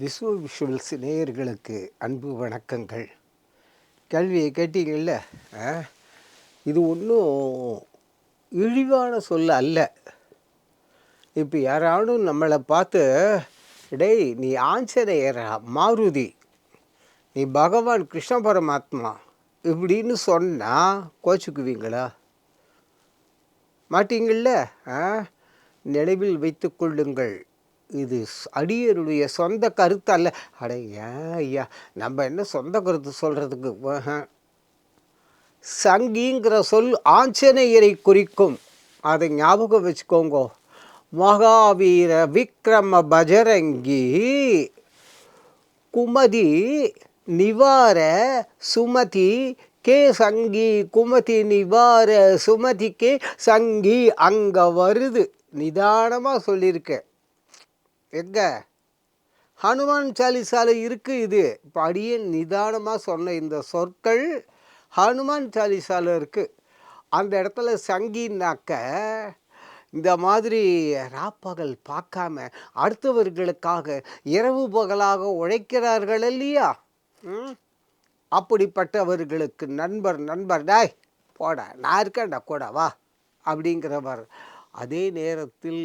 விஸ்வ visuals நேயர்களுக்கு அன்பு வணக்கங்கள். கேள்வியை கேட்டீங்கள்ல ஆ? இது ஒன்றும் இழிவான சொல் அல்ல. இப்போ யாராலும் நம்மளை பார்த்து டேய் நீ ஆஞ்சநேயரா? மாருதி? நீ பகவான் கிருஷ்ண பரமாத்மா? இப்படின்னு சொன்னால் கோச்சுக்குவீங்களா? மாட்டீங்கள்ல ஆ? நினைவில் வைத்து கொள்ளுங்கள். இது அடியருடைய சொந்த கருத்து அல்ல. அட ஏன் ஐயா நம்ம என்ன சொந்த கருத்து சொல்கிறதுக்கு சங்கிங்கிற சொல் ஆஞ்சநேயரை குறிக்கும். அதை ஞாபகம் வச்சுக்கோங்க. மகாவீர விக்ரம பஜரங்கி குமதி நிவார சுமதி கே சங்கி குமதி நிவார சுமதி கே சங்கி அங்கே வருது. நிதானமாக சொல்லியிருக்கேன் எங்கே? ஹனுமான் சாலிசால இருக்குது இது. இப்போ அடியே நிதானமாக சொன்ன இந்த சொற்கள் ஹனுமான் சாலிசால இருக்குது அந்த இடத்துல சங்கின்னாக்க இந்த மாதிரி ராப்பகல் பார்க்காம அடுத்தவர்களுக்காக இரவு பகலாக உழைக்கிறார்கள் இல்லையா? ம்? அப்படிப்பட்டவர்களுக்கு நண்பர் நண்பர் டாய் போட நான் இருக்கேன்டா கூட வா அப்படிங்கிறவர். அதே நேரத்தில்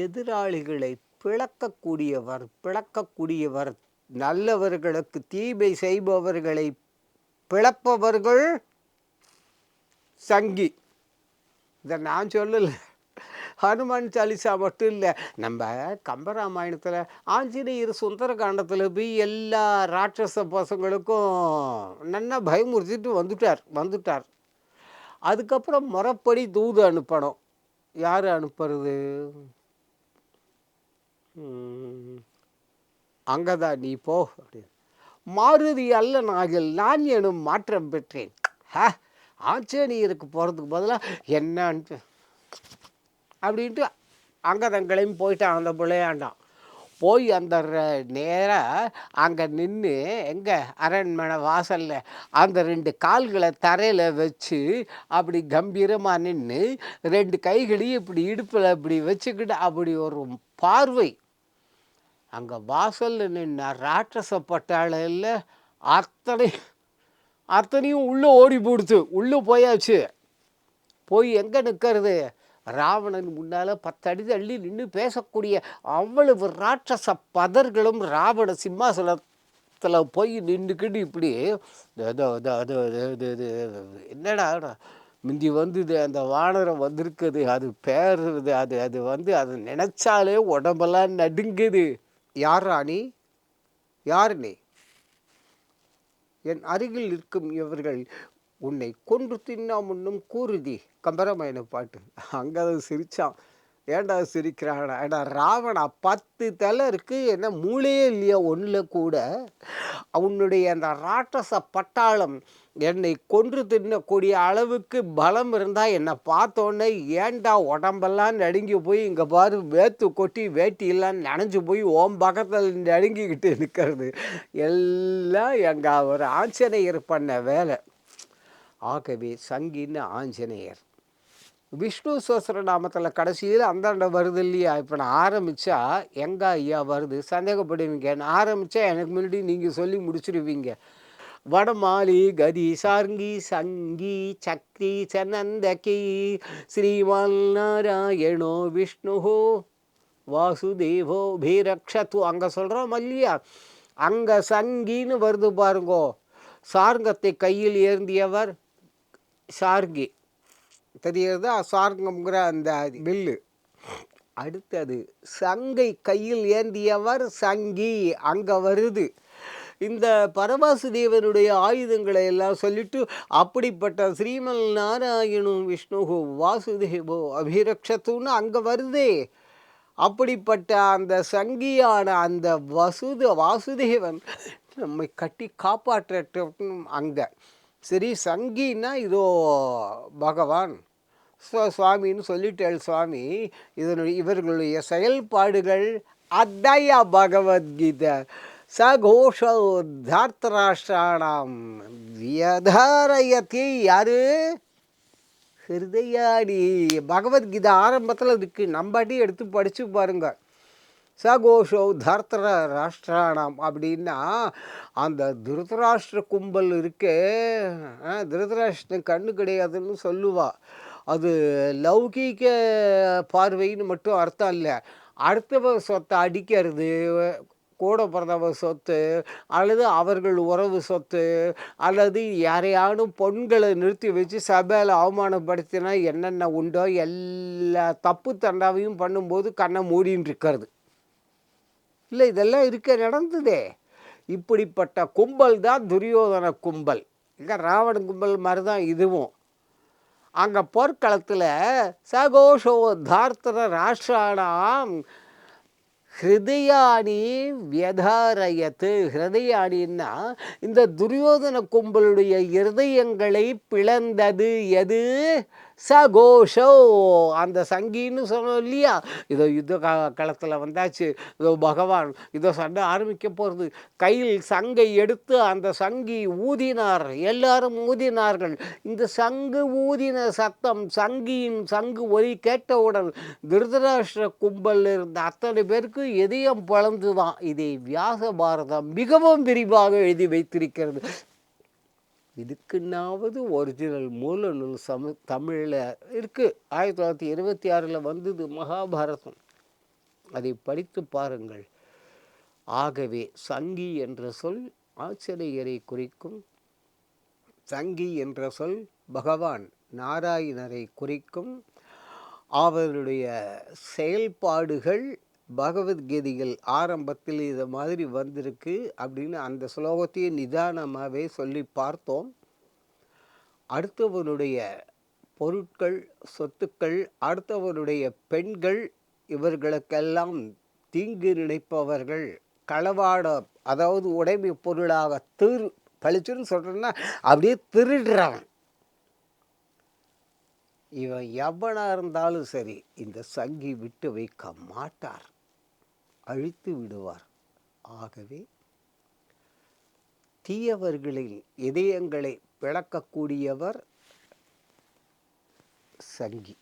எதிராளிகளை பிளக்கக்கூடியவர் பிளக்கக்கூடியவர். நல்லவர்களுக்கு தீமை செய்பவர்களை பிளப்பவர்கள் சங்கி. இதை நான் சொல்லலை. ஹனுமான் சாலிசா மட்டும் இல்லை. நம்ம கம்பராமாயணத்தில் ஆஞ்சநேயர் சுந்தரகாண்டத்தில் போய் எல்லா ராட்சச பசங்களுக்கும் நல்லா பயமுறுத்திட்டு வந்துட்டார் வந்துட்டார். அதுக்கப்புறம் முறப்படி தூது அனுப்பணும். யார் அனுப்புறது? அங்கதான் நீ போ அப்படின்னு மாருதி அல்ல நாகில் நான் எனும் மாற்றம் பெற்றேன். ஹ ஆஞ்சநேயருக்கு போகிறதுக்கு பதிலாக என்னன்ட்டு. அப்படின்ட்டு அங்கதங்களையும் போயிட்டான் அந்த பிள்ளையாண்டான் போய் அந்த நேராக அங்கே நின்று எங்கே அரண்மனை வாசலில் அந்த ரெண்டு கால்களை தரையில் வச்சு அப்படி கம்பீரமாக நின்று ரெண்டு கைகளையும் இப்படி இடுப்பில் இப்படி வச்சுக்கிட்டு அப்படி ஒரு பார்வை அங்கே வாசலில் நின்ன ராட்சச பட்டாளையில் அத்தனை அத்தனையும் உள்ளே ஓடி போடுச்சு உள்ளே போயாச்சு. போய் எங்கே நிற்கிறது ராவணன் முன்னால் பத்தடி தள்ளி நின்று பேசக்கூடிய அவ்வளவு ராட்சச பதர்களும் ராவண சிம்மாசனத்தில் போய் நின்றுக்கிட்டு இப்படி அதோ அதோ அதோ அது என்னடா முந்தி வந்தது அந்த வானரம் வந்திருக்குது அது பேருது அது அது வந்து அது நினச்சாலே உடம்பெல்லாம் நடுங்குது. யார் ராணி? யார் நீ? என் அருகில் இருக்கும் இவர்கள் உன்னை கொன்று தின்னா முன்னும் கூறுதி. கம்பராமாயண பாட்டு. அங்கே அதை சிரித்தான் ஏன்டா சிரிக்கிறானா ஏடா ராவணா பத்து தலை இருக்குது என்ன மூளையே இல்லையா? ஒன்றில் கூட. அவனுடைய அந்த ராட்சச பட்டாளம் என்னை கொன்று தின்னக்கூடிய அளவுக்கு பலம் இருந்தால் என்னை பார்த்தோன்னே ஏன்டா உடம்பெல்லாம் நடுங்கி போய் இங்கே பாரு வேத்து கொட்டி வேட்டியெல்லாம் நனைஞ்சு போய் ஓம் பக்கத்தில் நடுங்கிக்கிட்டு நிற்கிறது எல்லாம் எங்கள் ஒரு ஆஞ்சநேயர் பண்ண வேலை. ஆகவே சங்கின்னு ஆஞ்சநேயர். விஷ்ணு சோசரநாமத்தில் கடைசியில் அந்தாண்ட வருது இல்லையா? இப்போ நான் ஆரம்பித்தா எங்கே ஐயா வருது? சந்தேகப்படுவீங்க? நான் ஆரம்பித்தா எனக்கு முன்னாடி நீங்கள் சொல்லி முடிச்சிருவீங்க. வடமாலி கதி சார்ங்கி சங்கி சக்தி சனந்தகி ஸ்ரீமான் நாராயணோ விஷ்ணு வாசுதேவோ பீரக்ஷத்து. அங்கே சொல்கிறோம் இல்லையா அங்கே சங்கின்னு வருது பாருங்கோ. சார்ங்கத்தை கையில் ஏந்தியவர் சார்கி தெரியுறதா சார்ங்கம்ங்கிற அந்த வில்லு. அடுத்தது சங்கை கையில் ஏந்தியவர் சங்கி. அங்கே வருது. இந்த பரவாசுதேவனுடைய ஆயுதங்களை எல்லாம் சொல்லிட்டு அப்படிப்பட்ட ஸ்ரீமல் நாராயணும் விஷ்ணுகோ வாசுதேவோ அபிரக்ஷத்துன்னு அங்கே வருதே. அப்படிப்பட்ட அந்த சங்கியான அந்த வசுத வாசுதேவன் நம்மை கட்டி காப்பாற்றட்டும் அங்கே. சரி சங்கின்னா இதோ பகவான். ஸோ சுவாமின்னு சொல்லிட்டேள் சுவாமி இதனுடைய இவர்களுடைய செயல்பாடுகள் அத்தையா பகவத்கீதை. சகோஷோத்தார்த்தராஷ்டிராணாம் வியதாரயத்தி யாரு? ஹிருதயாடி பகவத்கீதை ஆரம்பத்தில் இருக்கு. நம்பாட்டி எடுத்து படித்து பாருங்க. சகோஷோ தர்த்தர ராஷ்டிராணாம் அப்படின்னா அந்த திருதராஷ்டிர கும்பல் இருக்கே. ஆ, திருதராஷ்டிரன் கண்ணு கிடையாதுன்னு சொல்லுவா. அது லௌகீக பார்வைன்னு மட்டும் அர்த்தம் இல்லை. அடுத்தவ சொத்தை அடிக்கிறது கூட பிறந்தவ சொத்து அல்லது அவர்கள் உறவு சொத்து அல்லது யாரையானும் பொண்களை நிறுத்தி வச்சு சபையில் அவமானப்படுத்தினா என்னென்ன உண்டோ எல்லா தப்பு தண்டாவையும் பண்ணும்போது கண்ணை மூடின்னு இருக்கிறது. இல்லை இதெல்லாம் இருக்க நடந்ததே. இப்படிப்பட்ட கும்பல் தான் துரியோதன கும்பல். இங்கே ராவண கும்பல் மாதிரி தான் இதுவும். அங்கே போர்க்களத்தில் சகோஷோ தார்த்தர ராஷ்டிராணாம் ஹிருதயாணி வியதாரயத்து. ஹிருதயாணின்னா இந்த துரியோதன கும்பலுடைய இருதயங்களை பிளந்தது எது? சகோஷோ. அந்த சங்கின்னு சொன்னோம் இல்லையா? இதோ யுத்த கா களத்தில் வந்தாச்சு. இதோ பகவான் இதோ சண்டை ஆரம்பிக்க போகிறது கையில் சங்கை எடுத்து அந்த சங்கி ஊதினார். எல்லாரும் ஊதினார்கள். இந்த சங்கு ஊதின சத்தம் சங்கியின் சங்கு ஒலி கேட்டவுடன் திருதராஷ்டிர கும்பலில் இருந்த அத்தனை பேருக்கு இதயம் பிளந்துதான் இதை வியாச பாரதம் மிகவும் விரிவாக எழுதி வைத்திருக்கிறது. இதுக்குன்னாவது ஒரிஜினல் மூல நூல் சம தமிழில் இருக்குது ஆயிரத்தி தொள்ளாயிரத்தி இருபத்தி ஆறில் வந்தது மகாபாரதம். அதை படித்து பாருங்கள். ஆகவே சங்கி என்ற சொல் ஆச்சரியரை குறிக்கும். சங்கி என்ற சொல் பகவான் நாராயணரை குறிக்கும். அவருடைய செயல்பாடுகள் பகவத்கீதைகள் ஆரம்பத்தில் இது மாதிரி வந்திருக்கு அப்படின்னு அந்த ஸ்லோகத்தையே நிதானமாகவே சொல்லி பார்த்தோம். அடுத்தவனுடைய பொருட்கள் சொத்துக்கள் அடுத்தவனுடைய பெண்கள் இவர்களுக்கெல்லாம் தீங்கு நினைப்பவர்கள் களவாட அதாவது உடைமை பொருளாக திரு பழிச்சுன்னு சொல்கிறேன்னா அப்படியே திருடுறான். இவன் எவனாக இருந்தாலும் சரி இந்த சங்கி விட்டு வைக்க மாட்டார். அழித்து விடுவார். ஆகவே தீயவர்களின் இதயங்களை பிளக்கக்கூடியவர் சங்கி.